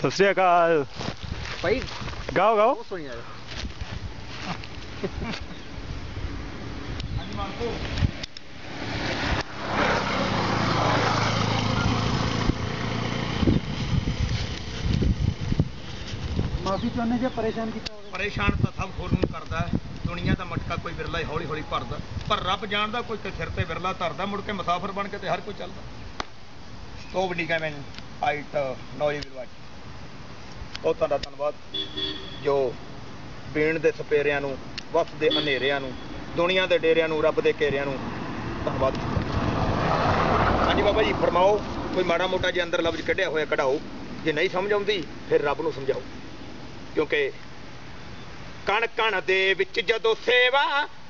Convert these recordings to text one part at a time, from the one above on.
ਸਤਿ ਸ੍ਰੀ ਅਕਾਲ। ਭਾਈ ਗਾਓ ਗਾਓ। ਬਹੁਤ ਸੋਹਣੀ ਆ ਮਾਫੀ ਚਾਹੁੰਦੇ ਜੇ ਪਰੇਸ਼ਾਨ ਕੀਤਾ ਹੋਵੇ? ਪਰੇਸ਼ਾਨ ਤਾਂ ਸਭ ਹੋਰ ਨੂੰ ਕਰਦਾ ਹੈ। ਦੁਨੀਆ ਦਾ ਮਟਕਾ ਕੋਈ ਵਿਰਲਾ ਹੀ ਹੌਲੀ ਹੌਲੀ ਭਰਦਾ। ਪਰ ਰੱਬ ਜਾਣਦਾ ਕੋਈ ਤੇ ਸਿਰ ਤੇ ਵਿਰਲਾ ਧਰਦਾ ਮੁੜ ਕੇ ਮੁਸਾਫਰ ਬਣ ਕੇ ਤੇ ਹਰ ਕੋਈ ਚੱਲਦਾ। ਸੋ ਨਹੀਂ ਕਹਵੇਂ ਆਈਟ ਨੋਈ ਵਿਲਵਾਚ ਬਹੁਤ ਤੁਹਾਡਾ ਧੰਨਵਾਦ। ਜੋ ਬੀਣ ਦੇ ਸਪੇਰਿਆਂ ਨੂੰ ਵਕਤ ਦੇ ਹਨੇਰਿਆਂ ਨੂੰ, ਦੁਨੀਆ ਦੇ ਡੇਰਿਆਂ ਨੂੰ, ਰੱਬ ਦੇ ਘੇਰਿਆਂ ਨੂੰ ਧੰਨਵਾਦ ਹਾਂਜੀ ਬਾਬਾ ਜੀ, ਫਰਮਾਓ, ਕੋਈ ਮਾੜਾ ਮੋਟਾ ਜੇ ਅੰਦਰ ਲਫ਼ਜ਼ ਕੱਢਿਆ ਹੋਇਆ ਕਢਾਓ, ਜੇ ਨਹੀਂ ਸਮਝ ਆਉਂਦੀ, ਫਿਰ ਰੱਬ ਨੂੰ ਸਮਝਾਓ। ਕਿਉਂਕਿ ਕਣ ਕਣ ਦੇ ਵਿੱਚ ਜਦੋਂ ਸੇਵਾ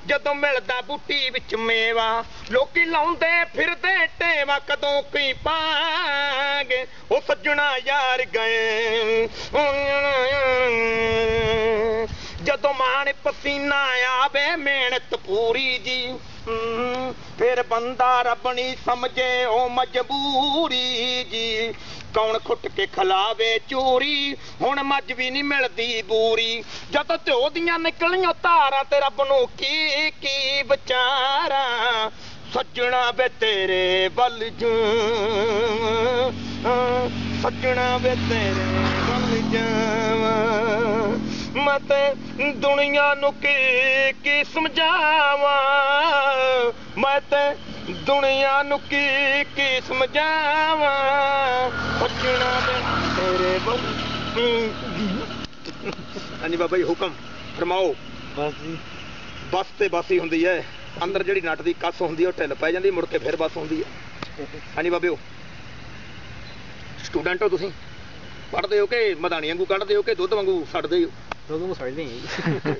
ਜਦੋਂ ਮਿਲਦਾ ਬੂਟੀ ਵਿੱਚ ਮੇਵਾ, ਲੋਕੀ ਲਾਉਂਦੇ, ਫਿਰਦੇ, ਟੇਵਾ, ਕਦੋਂ ਕੀ ਪਾਗੇ ਉਹ ਸੱਜਣਾ ਯਾਰ ਗਏ। ਜਦੋਂ ਮਾਣ ਪਸੀਨਾ ਆਵੇ, ਮਿਹਨਤ ਪੂਰੀ ਜੀ। ਫਿਰ ਬੰਦਾ ਰੱਬ ਨਹੀਂ ਸਮਝੇ, ਉਹ ਮਜਬੂਰੀ ਜੀ। ਕੌਣ ਖੁੱਟ ਕੇ ਖਲਾਵੇ ਚੋਰੀ? ਹੁਣ ਮੱਝ ਵੀ ਨਹੀਂ ਮਿਲਦੀ ਬੂਰੀ। ਜਦ ਧਿਓ ਦੀਆਂ ਨਿਕਲੀਆਂ ਧਾਰਾਂ ਤੇ ਰੱਬ ਨੂੰ ਕੀ ਕੀ ਵਿਚਾਰਾ? ਸੱਜਣਾ ਵੇ ਤੇਰੇ ਵੱਲ ਜੂ। ਸੱਜਣਾ ਵੇ ਤੇਰੇ ਵੱਲ ਜਾਵਾਂ ਮੈਂ ਤੇ ਦੁਨੀਆ ਨੂੰ ਕੀ ਕੀ ਸਮਝਾਵਾਂ? ਮੈਂ ਤੇ ਦੁਨੀਆ ਨੂੰ ਕੀ ਕੀ ਸਮਝਾਵਾਂ? ਵੇ ਤੇਰੇ ਵੱਲ। ਹਾਂਜੀ ਬਾਬਾ ਜੀ ਹੁਕਮ। ਫਰਮਾਓ। ਬਸ ਜੀ। ਬੱਸ ਤੇ ਬੱਸ ਹੀ ਹੁੰਦੀ ਹੈ ਅੰਦਰ ਜਿਹੜੀ ਨੱਟ ਦੀ ਕੱਸ ਹੁੰਦੀ ਹੈ ਉਹ ਢਿੱਲ ਪੈ ਜਾਂਦੀ ਮੁੜ ਕੇ ਫਿਰ ਬੱਸ ਹੁੰਦੀ ਹੈ ਹਾਂਜੀ ਬਾਬਿਓ। ਸਟੂਡੈਂਟ ਹੋ ਤੁਸੀਂ? ਪੜ੍ਹਦੇ ਹੋ ਕਿ ਮਧਾਣੀ ਵਾਂਗੂ ਕੱਢਦੇ ਹੋ ਕਿ ਦੁੱਧ ਵਾਂਗੂ ਛੱਡਦੇ ਹੋ? ਦੋਨੋਂ ਨੂੰ ਸਮਝਦੇ ਨਹੀਂ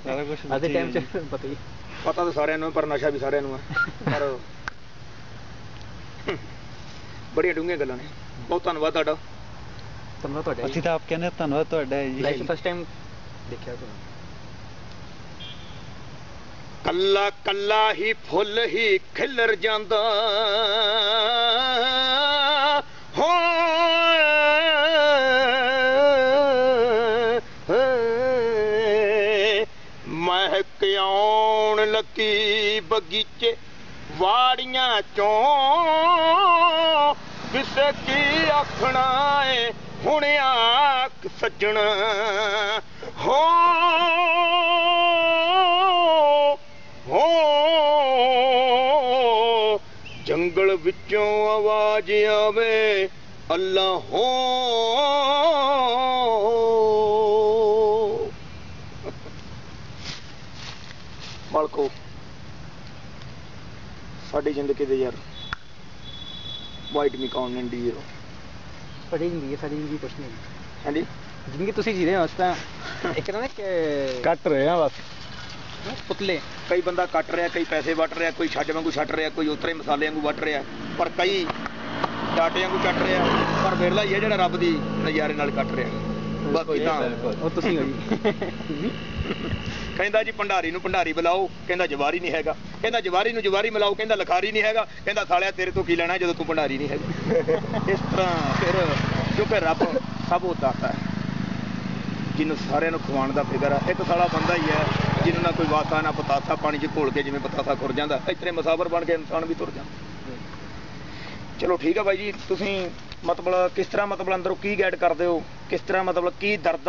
ਸਾਰਾ ਕੁਝ ਅੱਜ ਦੇ ਟਾਈਮ 'ਚ ਪਤਾ ਹੀ ਪਤਾ ਤਾਂ ਸਾਰਿਆਂ ਨੂੰ ਹੈ, ਪਰ ਨਸ਼ਾ ਵੀ ਸਾਰਿਆਂ ਨੂੰ ਹੈ ਪਰ ਬੜੀਆਂ ਡੂੰਘੀਆਂ ਗੱਲਾਂ ਨੇ। ਬਹੁਤ ਧੰਨਵਾਦ ਤੁਹਾਡਾ। ਤੁਹਾਨੂੰ ਤੁਹਾਡਾ ਅਸੀਂ ਤਾਂ ਆਪ ਕਹਿੰਦੇ ਹਾਂ, ਧੰਨਵਾਦ ਤੁਹਾਡਾ ਹੈ ਜੀ ਲਾਈਫ ਫਸਟ ਟਾਈਮ ਦੇਖਿਆ ਤੁਹਾਨੂੰ ਕੱਲਾ ਕੱਲਾ ਹੀ ਫੁੱਲ ਹੀ ਖਿਲਰ ਜਾਂਦਾ। ਹੋ ਮਹਿਕ ਆਉਣ ਲੱਗੀ ਬਗੀਚੇ। ਵਾੜੀਆਂ ਚੋਂ ਕਿਸੇ ਕੀ ਆਖਣਾ ਏ ਹੁਣ ਆਖ ਸੱਜਣਾ ਹੋ ਹੋ ਜੰਗਲ ਵਿੱਚੋਂ ਆਵਾਜ਼ ਆਵੇ ਅੱਲਾ ਹੋ ਮਾਲਕੋ ਸਾਡੀ ਜ਼ਿੰਦਗੀ ਦੇ ਯਾਰ। ਵਾਈਟ ਮੀ ਕੌਣ ਨੰਡੀ ਜ਼ੀਰੋ ਸਾਡੀ ਜ਼ਿੰਦਗੀ ਹੈ, ਸਾਡੀ ਜ਼ਿੰਦਗੀ ਕੁਛ ਨਹੀਂ। ਹਾਂਜੀ? ਜ਼ਿੰਦਗੀ ਤੁਸੀਂ ਜੀ ਰਹੇ ਹੋ ਉਸ ਤਾਂ ਇੱਕ ਨਾ ਕਿ ਕੱਟ ਰਹੇ ਆ ਬਸ। ਪੁਤਲੇ। ਕਈ ਬੰਦਾ ਕੱਟ ਰਿਹਾ ਕਈ ਪੈਸੇ ਵੱਟ ਰਿਹਾ ਕੋਈ ਛੱਡ ਵਾਂਗੂ ਛੱਡ ਰਿਹਾ ਕੋਈ ਉਤਰੇ ਮਸਾਲੇ ਵਾਂਗੂ ਵੱਟ ਰਿਹਾ ਪਰ ਕਈ ਡਾਟੇ ਵਾਂਗੂ ਕੱਟ ਰਿਹਾ ਪਰ ਵਿਰਲਾ ਹੀ ਹੈ ਜਿਹੜਾ ਰੱਬ ਦੀ ਨਜ਼ਾਰੇ ਨਾਲ ਕੱਟ ਰਿਹਾ। ਬਾਕੀ ਤਾਂ ਉਹ ਤੁਸੀਂ ਹੋ ਜੀ। ਕਹਿੰਦਾ ਜੀ ਭੰਡਾਰੀ ਨੂੰ ਭੰਡਾਰੀ ਬੁਲਾਓ ਕਹਿੰਦਾ ਜਵਾਰੀ ਨਹੀਂ ਹੈਗਾ। ਕਹਿੰਦਾ ਜਵਾਰੀ ਨੂੰ ਜਵਾਰੀ ਮਿਲਾਓ ਕਹਿੰਦਾ ਲਖਾਰੀ ਨਹੀਂ ਹੈਗਾ। ਕਹਿੰਦਾ ਸਾਲਿਆ ਤੇਰੇ ਤੋਂ ਕੀ ਲੈਣਾ ਜਦੋਂ ਤੂੰ ਭੰਡਾਰੀ ਨਹੀਂ ਹੈਗਾ। ਇਸ ਤਰ੍ਹਾਂ ਫਿਰ ਕਿਉਂਕਿ ਰੱਬ ਸਭ ਉਹ ਦਾਤਾ ਹੈ। ਜਿਹਨੂੰ ਸਾਰਿਆਂ ਨੂੰ ਖਵਾਉਣ ਦਾ ਫਿਕਰ ਹੈ ਇੱਕ ਸਾਲਾ ਬੰਦਾ ਹੀ ਹੈ ਜਿਹਨੂੰ ਨਾ ਕੋਈ ਵਾਸਾ ਨਾ ਪਤਾਸਾ ਪਾਣੀ 'ਚ ਘੋਲ ਕੇ ਜਿਵੇਂ ਪਤਾਸਾ ਖੁਰ ਜਾਂਦਾ। ਇਤਨੇ ਮੁਸਾਫਰ ਬਣ ਕੇ ਇਨਸਾਨ ਵੀ ਤੁਰ ਜਾਂਦਾ। ਚਲੋ ਠੀਕ ਹੈ ਬਾਈ ਜੀ ਤੁਸੀਂ ਮਤਲਬ ਕਿਸ ਤਰ੍ਹਾਂ ਮਤਲਬ ਅੰਦਰੋਂ ਕੀ ਗਾਈਡ ਕਰਦੇ ਹੋ, ਕਿਸ ਤਰ੍ਹਾਂ ਮਤਲਬ ਕੀ ਦਰਦ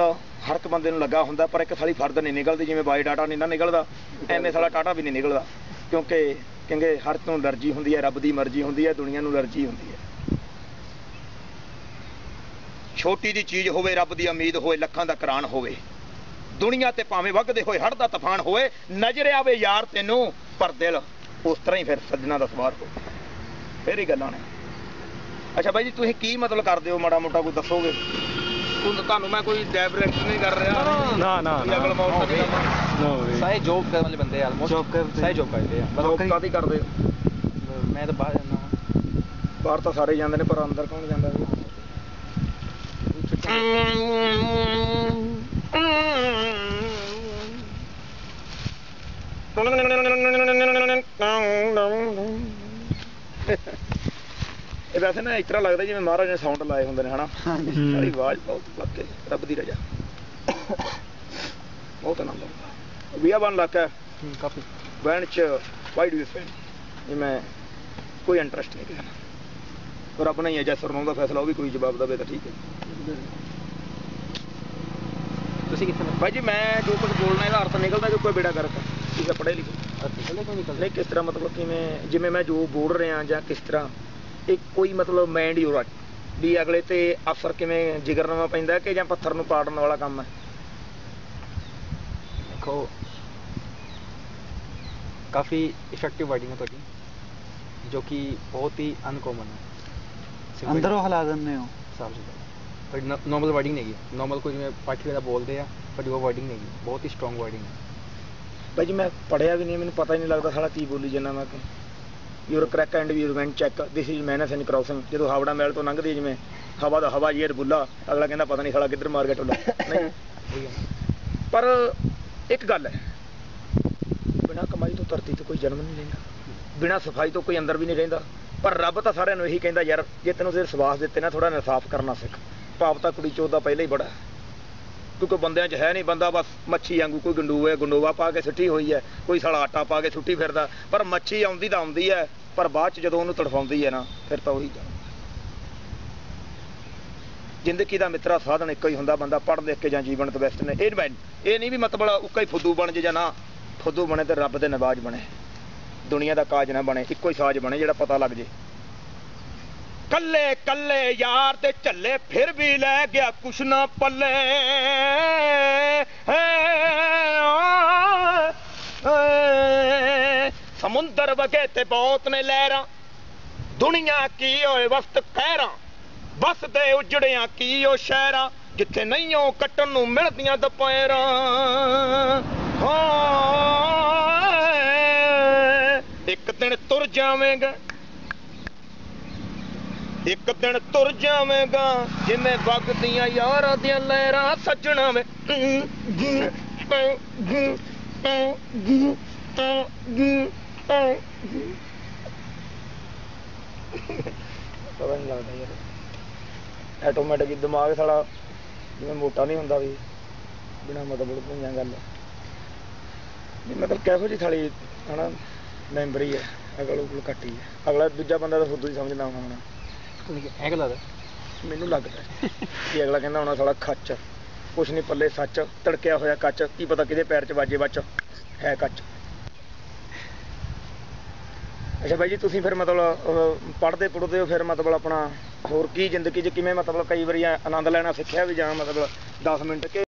ਹਰ ਇੱਕ ਬੰਦੇ ਨੂੰ ਲੱਗਾ ਹੁੰਦਾ, ਪਰ ਇੱਕ ਸਾਲੀ ਫਰਦ ਨਹੀਂ ਨਿਕਲਦੀ, ਜਿਵੇਂ ਬਾਈ ਡਾਟਾ ਨਹੀਂ ਨਾ ਨਿਕਲਦਾ ਐਵੇਂ ਸਾਲਾ ਟਾਟਾ ਵੀ ਨਹੀਂ ਨਿਕਲਦਾ। ਕਿਉਂਕਿ ਕਹਿੰਦੇ ਹਰ ਤੋਂ ਅਲਰਜੀ ਹੁੰਦੀ ਹੈ, ਰੱਬ ਦੀ ਮਰਜ਼ੀ ਹੁੰਦੀ ਹੈ, ਦੁਨੀਆ ਨੂੰ ਅਲਰਜੀ ਹੁੰਦੀ ਹੈ। ਛੋਟੀ ਦੀ ਚੀਜ਼ ਹੋਵੇ, ਰੱਬ ਦੀ ਉਮੀਦ ਹੋਵੇ, ਲੱਖਾਂ ਦਾ ਕਰਾਨ ਹੋਵੇ, ਦੁਨੀਆ ਤੇ ਭਾਵੇਂ ਵਗਦੇ ਹੋਏ ਹੜ ਦਾ ਤੂਫਾਨ ਹੋਵੇ, ਨਜ਼ਰ ਆਵੇ ਯਾਰ ਤੈਨੂੰ, ਪਰ ਦਿਲ ਉਸ ਤਰ੍ਹਾਂ ਹੀ ਫਿਰ ਸੱਜਣਾ ਦਾ ਸਵਾਰ ਹੋ ਫਿਰ ਹੀ ਗੱਲਾਂ ਨੇ। ਅੱਛਾ ਬਾਈ ਜੀ ਤੁਸੀਂ ਕੀ ਮਤਲਬ ਕਰਦੇ ਹੋ? ਮਾੜਾ ਮੋਟਾ ਕੋਈ ਦੱਸੋਗੇ? ਤੁਹਾਨੂੰ ਮੈਂ ਕੋਈ ਡਾਇਰੈਕਟ ਨਹੀਂ ਕਰ ਰਿਹਾ। ਨਾ ਨਾ ਕੋਈ ਅਗਲ ਮੌਤ ਨਹੀਂ। ਨੋ ਸਾਰੇ ਜੋਬ ਕਰਨ ਵਾਲੇ ਬੰਦੇ ਆਲਮੋਸਟ Job ਕਰਦੇ। ਸਾਰੇ ਜੋਬ ਕਰਦੇ ਆ। ਜੋਬ ਕਾਹਦੀ ਕਰਦੇ ਹੋ? ਮੈਂ ਤਾਂ ਬਾਹਰ ਜਾਂਦਾ ਬਾਹਰ ਤਾਂ ਸਾਰੇ ਜਾਂਦੇ ਨੇ ਪਰ ਅੰਦਰ ਕੌਣ ਜਾਂਦਾ ਜੀ? ਇਹਦਾ ਵੈਸੇ ਨਾ ਇਸ ਤਰ੍ਹਾਂ ਲੱਗਦਾ ਜਿਵੇਂ ਮਹਾਰਾਜ ਨੇ ਸਾਊਂਡ ਲਾਏ ਹੁੰਦੇ ਨੇ ਹਨਾ? ਹਾਂਜੀ। ਸਾਡੀ ਆਵਾਜ਼ ਬਹੁਤ ਵਾਕੇ ਰੱਬ ਦੀ ਰਜਾ। ਬਹੁਤ ਆਨੰਦ ਆਉਂਦਾ। ਵੀ ਬਣ ਲੱਗਾ। ਕਾਫੀ। ਬੈਂਡ ਚ ਵਾਈ ਡੂ ਯੂ ਇਹ ਮੈਂ ਕੋਈ ਇੰਟਰਸਟ ਨਹੀਂ ਕਿਹਾ ਰੱਬ ਨੇ ਹੀ ਹੈ ਜੈ ਸਰਨਾਉਂ ਦਾ ਫੈਸਲਾ ਉਹ ਵੀ ਕੋਈ ਜਵਾਬ ਦੇਵੇ ਤਾਂ ਠੀਕ ਹੈ। ਤੁਸੀਂ ਕਿੱਥੇ ਨੇ? ਭਾਈ ਜੀ ਮੈਂ ਜੋ ਕੁਝ ਬੋਲਣਾ ਇਹਦਾ ਅਰਥ ਨਿਕਲਦਾ ਜੋ ਕੋਈ ਬੇੜਾ ਕਰਦਾ ਠੀਕ ਹੈ ਪੜ੍ਹੇ ਲਿਖੇ। ਨਹੀਂ ਕਿਸ ਤਰ੍ਹਾਂ ਮਤਲਬ ਕਿਵੇਂ ਜਿਵੇਂ ਮੈਂ ਜੋ ਬੋਲ ਰਿਹਾ ਜਾਂ ਕਿਸ ਤਰ੍ਹਾਂ ਇਹ ਕੋਈ ਮਤਲਬ ਮਾਈਂਡ ਯੂਰ ਵੀ ਅਗਲੇ ਤੇ ਅਸਰ ਕਿਵੇਂ ਜਿਗਰਨਾਮਾ ਪੈਂਦਾ ਕਿ ਜਾਂ ਪੱਥਰ ਨੂੰ ਪਾੜਨ ਵਾਲਾ ਕੰਮ ਹੈ? ਦੇਖੋ ਕਾਫੀ ਇਫੈਕਟਿਵ ਵਰਡਿੰਗ ਹੈ ਤੁਹਾਡੀ ਜੋ ਕਿ ਬਹੁਤ ਹੀ ਅਨਕਾਮਨ ਹੈ। ਅੰਦਰੋਂ ਹਿਲਾ ਦਿੰਦੇ ਹੋ। ਸਾਫ਼ ਸੁਥਰਾ। ਪਰ ਨਾਰਮਲ ਵਰਡਿੰਗ ਨਹੀਂ ਹੈ ਨਾਰਮਲ ਕੋਈ ਜਿਵੇਂ ਪਾਠੀ ਵਗੈਰਾ ਬੋਲਦੇ ਆ ਪਰ ਉਹ ਵਰਡਿੰਗ ਨਹੀਂ ਹੈ ਬਹੁਤ ਹੀ ਸਟਰੋਂਗ ਵਰਡਿੰਗ ਹੈ। ਭਾਈ ਜੀ ਮੈਂ ਪੜਿਆ ਵੀ ਨਹੀਂ ਮੈਨੂੰ ਪਤਾ ਹੀ ਨਹੀਂ ਲੱਗਦਾ ਸਾਲਾ ਕੀ ਬੋਲੀ ਜਾਂਦਾ ਮੈਂ ਕਿ your crack and your went check this is mans and crossing ਜਦੋਂ ਹਾਵੜਾ ਮਹਿਲ ਤੋਂ ਲੰਘਦੇ ਜਿਵੇਂ ਹਵਾ ਦਾ ਹਵਾ ਯੇਰ ਬੁੱਲਾ, ਅਗਲਾ ਕਹਿੰਦਾ ਪਤਾ ਨਹੀਂ ਸਾਲਾ ਕਿੱਧਰ ਮਾਰ ਗਿਆ ਟੋਲਾ। ਨਹੀਂ। ਪਰ ਇੱਕ ਗੱਲ ਹੈ, ਬਿਨਾਂ ਕਮਾਈ ਤੋਂ ਧਰਤੀ ਤੇ ਕੋਈ ਜਨਮ ਨਹੀਂ ਲੈਂਦਾ। ਬਿਨਾਂ ਸਫ਼ਾਈ ਤੋਂ ਕੋਈ ਅੰਦਰ ਵੀ ਨਹੀਂ ਰਹਿੰਦਾ। ਪਰ ਰੱਬ ਤਾਂ ਸਾਰਿਆਂ ਨੂੰ ਇਹੀ ਕਹਿੰਦਾ, ਯਾਰ ਜੇ ਤੈਨੂੰ ਸਿਰ ਸਵਾਸ ਦਿੱਤੇ ਨਾ ਥੋੜਾ ਇਨਸਾਫ ਕਰਨਾ ਸਿੱਖ। ਪਾਪ ਤਾਂ ਕੁੜੀ ਚੋਦ ਦਾ ਪਹਿਲਾਂ ਹੀ ਬੜਾ ਕਿਉਂਕਿ ਬੰਦਿਆਂ 'ਚ ਹੈ ਨਹੀਂ, ਬੰਦਾ ਬਸ ਮੱਛੀ ਵਾਂਗੂ ਕੋਈ ਗੰਡੂ ਹੈ ਗੰਡੋਵਾ ਪਾ ਕੇ ਸੁੱਟੀ ਹੋਈ ਹੈ, ਕੋਈ ਸਾਲਾ ਆਟਾ ਪਾ ਕੇ ਸੁੱਟੀ ਫਿਰਦਾ। ਪਰ ਮੱਛੀ ਆਉਂਦੀ ਤਾਂ ਆਉਂਦੀ ਹੈ, ਪਰ ਬਾਅਦ 'ਚ ਜਦੋਂ ਉਹਨੂੰ ਤੜਫਾਉਂਦੀ ਹੈ ਨਾ, ਫਿਰ ਤਾਂ ਉਹੀ ਜ਼ਿੰਦਗੀ ਦਾ ਮਿੱਤਰਾ ਸਾਧਨ ਇੱਕੋ ਹੀ ਹੁੰਦਾ, ਬੰਦਾ ਪੜ੍ਹ ਲਿਖ ਕੇ ਜਾਂ ਜੀਵਨ ਤੋਂ ਬੈਸਟ ਨੇ ਇਹ ਨਹੀਂ ਇਹ ਨਹੀਂ ਵੀ ਮਤਲਬ ਉੱਕਾ ਹੀ ਫੁੱਦੂ ਬਣ ਜੇ ਜਾਂ ਨਾ। ਫੁੱਦੂ ਬਣੇ ਤੇ ਰੱਬ ਦੇ ਨਵਾਜ ਬਣੇ। ਦੁਨੀਆ ਦਾ ਕਾਜ ਨਾ ਬਣੇ, ਇੱਕੋ ਹੀ ਸਾਜ ਬਣੇ ਜਿਹੜਾ ਪਤਾ ਲੱਗ ਜੇ। ਕੱਲੇ ਕੱਲੇ ਯਾਰ ਤੇ ਝੱਲੇ ਫਿਰ ਵੀ ਲੈ ਗਿਆ ਕੁਛ ਨਾ ਪੱਲੇ। ਸਮੁੰਦਰ ਵਗੇ ਤੇ ਬਹੁਤ ਨੇ ਲਹਿਰਾਂ। ਦੁਨੀਆ ਕੀ ਓਏ ਵਸਤ ਕਹਿਰਾਂ ਵਸਦੇ ਉਜੜਿਆਂ ਕੀ ਉਹ ਸ਼ਹਿਰਾਂ। ਜਿੱਥੇ ਨਹੀਂ ਉਹ ਕੱਟਣ ਨੂੰ ਮਿਲਦੀਆਂ ਦੁਪਹਿਰਾਂ। ਹਾਂ, ਇੱਕ ਦਿਨ ਤੁਰ ਜਾਵੇਂਗਾ। ਇੱਕ ਦਿਨ ਤੁਰ ਜਾਵੇਂਗਾ, ਜਿਵੇਂ ਵਗਦੀਆਂ ਯਾਰਾਂ ਦੀਆਂ ਲਹਿਰਾਂ ਸੱਜਣਾ ਵੇ। ਪਤਾ ਨਹੀਂ ਲੱਗਦਾ ਯਾਰ। ਆਟੋਮੈਟਿਕ ਦਿਮਾਗ ਸਾਡਾ ਜਿਵੇਂ ਮੋਟਾ ਨਹੀਂ ਹੁੰਦਾ ਵੀ, ਬਿਨਾ ਮਤਲਬ ਭੁੰਆਂ ਗੱਲ। ਵੀ ਮਤਲਬ ਕਿਹੋ ਜੀ ਥਾਲੀ ਹਨਾ ਮੈਂਬਰੀ ਹੈ ਅਗਲ ਉਗਲ ਕੱਟੀ ਹੈ। ਅਗਲਾ ਦੂਜਾ ਬੰਦਾ ਤਾਂ ਫੁੱਦੂ ਹੀ ਸਮਝਦਾ ਹੋਣਾ। ਐਂ ਲੱਗਦਾ ਮੈਨੂੰ ਲੱਗਦਾ ਕਿ ਅਗਲਾ ਕਹਿੰਦਾ ਹੋਣਾ ਸਾਲਾ ਖੱਚ। ਕੁਛ ਨਹੀਂ ਪੱਲੇ ਸੱਚ, ਤੜਕਿਆ ਹੋਇਆ ਕੱਚ। ਕੀ ਪਤਾ ਕਿਹਦੇ ਪੈਰ 'ਚ ਵਾਜੇ ਵਿੱਚ। ਹੈ ਕੱਚ। ਅੱਛਾ ਬਾਈ ਜੀ, ਤੁਸੀਂ ਫਿਰ ਮਤਲਬ ਪੜ੍ਹਦੇ ਪੜ੍ਹਦੇ ਹੋ, ਫਿਰ ਮਤਲਬ ਆਪਣਾ ਹੋਰ ਕੀ ਜ਼ਿੰਦਗੀ 'ਚ ਕਿਵੇਂ ਮਤਲਬ ਕਈ ਵਾਰੀ ਆਨੰਦ ਲੈਣਾ ਸਿੱਖਿਆ ਵੀ ਜਾਂ ਮਤਲਬ 10 ਮਿੰਟ ਕੇ